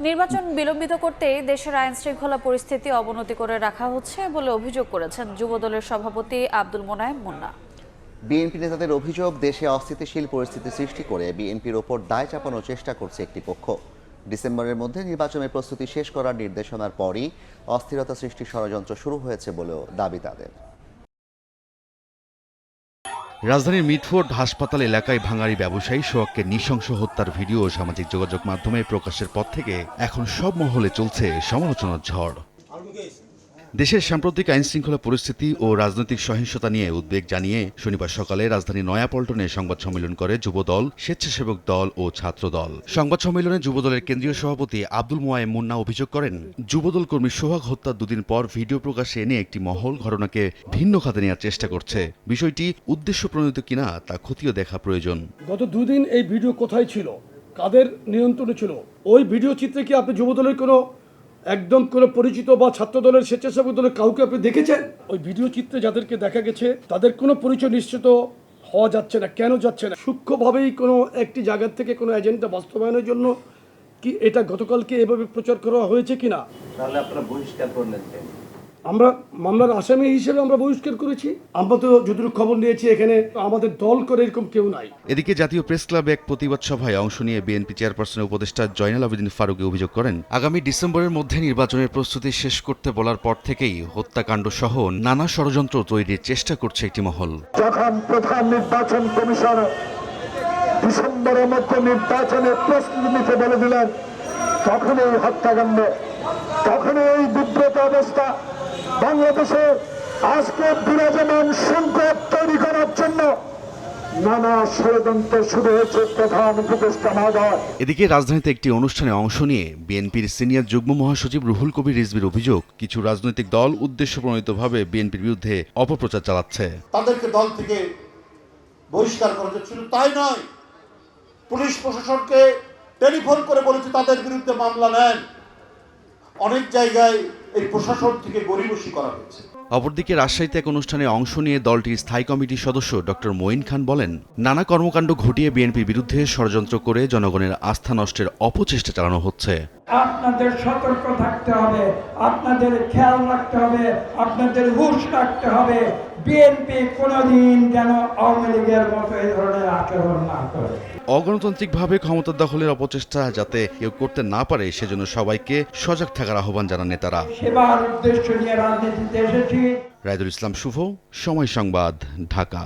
নির্বাচন বিলম্বিত করতে দেশের আইন শৃঙ্খলা পরিস্থিতি অবনতি করে রাখা হচ্ছে বলে অভিযোগ করেছেন যুবদলের সভাপতি আব্দুল মোনায়েম মুন্না। বিএনপি নেতাদের অভিযোগ, দেশে অস্থিতিশীল পরিস্থিতি সৃষ্টি করে বিএনপির ওপর দায় চাপানোর চেষ্টা করছে একটি পক্ষ। ডিসেম্বরের মধ্যে নির্বাচনের প্রস্তুতি শেষ করার নির্দেশনার পরই অস্থিরতা সৃষ্টির ষড়যন্ত্র শুরু হয়েছে বলেও দাবি তাদের। রাজধানীর মিটফোর্ড হাসপাতাল এলাকায় ভাঙারি ব্যবসায়ী সোহাগকে নৃশংস হত্যার ভিডিও সামাজিক যোগাযোগ মাধ্যমে প্রকাশের পর থেকে এখন সব মহলে চলছে সমালোচনার ঝড়। দেশের সাম্প্রতিক আইন শৃঙ্খলা পরিস্থিতি ও রাজনৈতিক সহিংসতা নিয়ে উদ্বেগ জানিয়ে শনিবার সকালে রাজধানী নয়াপল্টনে সংবাদ সম্মেলন করে যুবদল, স্বেচ্ছাসেবক দল ও ছাত্র দল সংবাদ সম্মেলনে যুবদলের কেন্দ্রীয় সভাপতি আব্দুল মোয়ায়েম মুন্না অভিযোগ করেন, যুবদল কর্মী সোহাগ হত্যার দুদিন পর ভিডিও প্রকাশে এনে একটি মহল ঘটনাকে ভিন্ন খাতে নেওয়ার চেষ্টা করছে। বিষয়টি উদ্দেশ্য প্রণোদিত কিনা তা খতিয়ে দেখা প্রয়োজন। গত দুদিন এই ভিডিও কোথায় ছিল? কাদের নিয়ন্ত্রণে ছিল? ওই ভিডিও চিত্রে কি আপনি যুবদলের কোনো একদম কোনো পরিচিত বা ছাত্র দলের স্বেচ্ছাসেবক দলের কাউকে আপনি দেখেছেন? ওই ভিডিও চিত্রে যাদেরকে দেখা গেছে তাদের কোনো পরিচয় নিশ্চিত হওয়া যাচ্ছে না কেন যাচ্ছে না? সূক্ষ্মভাবেই কোনো একটি জায়গার থেকে কোনো এজেন্ডা বাস্তবায়নের জন্য কি এটা গতকালকে এভাবে প্রচার করা হয়েছে কি না তাহলে আপনারা বহিষ্কার করলেন কেন? আমরা মামলার আসামি হিসেবে আমরা বহিষ্কার করেছি। আমরা তো যতটুকু খবর নিয়েছি এখানে আমাদের দল করে এরকম কেউ নাই। এদিকে জাতীয় প্রেস ক্লাবে এক প্রতিবাদ সভায় অংশ নিয়ে বিএনপি চেয়ারপারসনের উপদেষ্টা জয়নাল আবেদিন ফারুকি অভিযোগ করেন আগামী ডিসেম্বরের মধ্যে নির্বাচনের প্রস্তুতি শেষ করতে বলার পর থেকেই হত্যাকাণ্ড সহ নানা ষড়যন্ত্র তৈরির চেষ্টা করছে একটি মহল। যখন প্রধান নির্বাচন কমিশন ডিসেম্বরের মধ্যে নির্বাচনের প্রস্তুতি নিতে বলে দিলেন তখন এই হত্যাকাণ্ড তখন এই বিব্রত অবস্থা বাংলাদেশে আজকে বিরাজমান সংকট তৈরি করার জন্য নানা ষড়যন্ত্র শুরু হয়েছে প্রধান উপদেষ্টা মহোদয়। এদিকে রাজধানীতে একটি অনুষ্ঠানে অংশ নিয়ে বিএনপির সিনিয়র যুগ্ম মহাসচিব রুহুল কবির রিজভির অভিযোগ কিছু রাজনৈতিক দল উদ্দেশ্যপ্রণোদিতভাবে বিএনপির বিরুদ্ধে অপপ্রচার চালাচ্ছে। তাদেরকে দল থেকে বহিষ্কার করা হচ্ছে। শুধু তাই নয় পুলিশ প্রশাসনকে টেলিফোন করে বলেছে তাদের বিরুদ্ধে মামলা নেন। অনেক জায়গায় এই প্রশাসন থেকে গরিবসী করা হয়েছে। অপরদিকে রাজশাহীতে এক অনুষ্ঠানে অংশ নিয়ে দলটির স্থায়ী কমিটির সদস্য ডক্টর মঈন খান বলেন নানা কর্মকাণ্ড ঘটিয়ে বিএনপির বিরুদ্ধে ষড়যন্ত্র করে জনগণের আস্থা নষ্টের অপচেষ্টা চালানো হচ্ছে। আপনাদের সতর্ক থাকতে হবে আপনাদের খেয়াল রাখতে হবে আপনাদের হুঁশ রাখতে হবে। বিএনপি কোনোদিন যেন আওয়ামী লীগের মতো এই ধরনের আচরণ না করে। অগণতান্ত্রিকভাবে ক্ষমতা দখলের অপচেষ্টা যাতে কেউ করতে না পারে সেজন্য সবাইকে সজাগ থাকার আহ্বান জানান নেতারা। সেবার উদ্দেশ্য নিয়ে রাজনীতিতে এসেছি। রায়দুল ইসলাম শুভ সময় সংবাদ ঢাকা।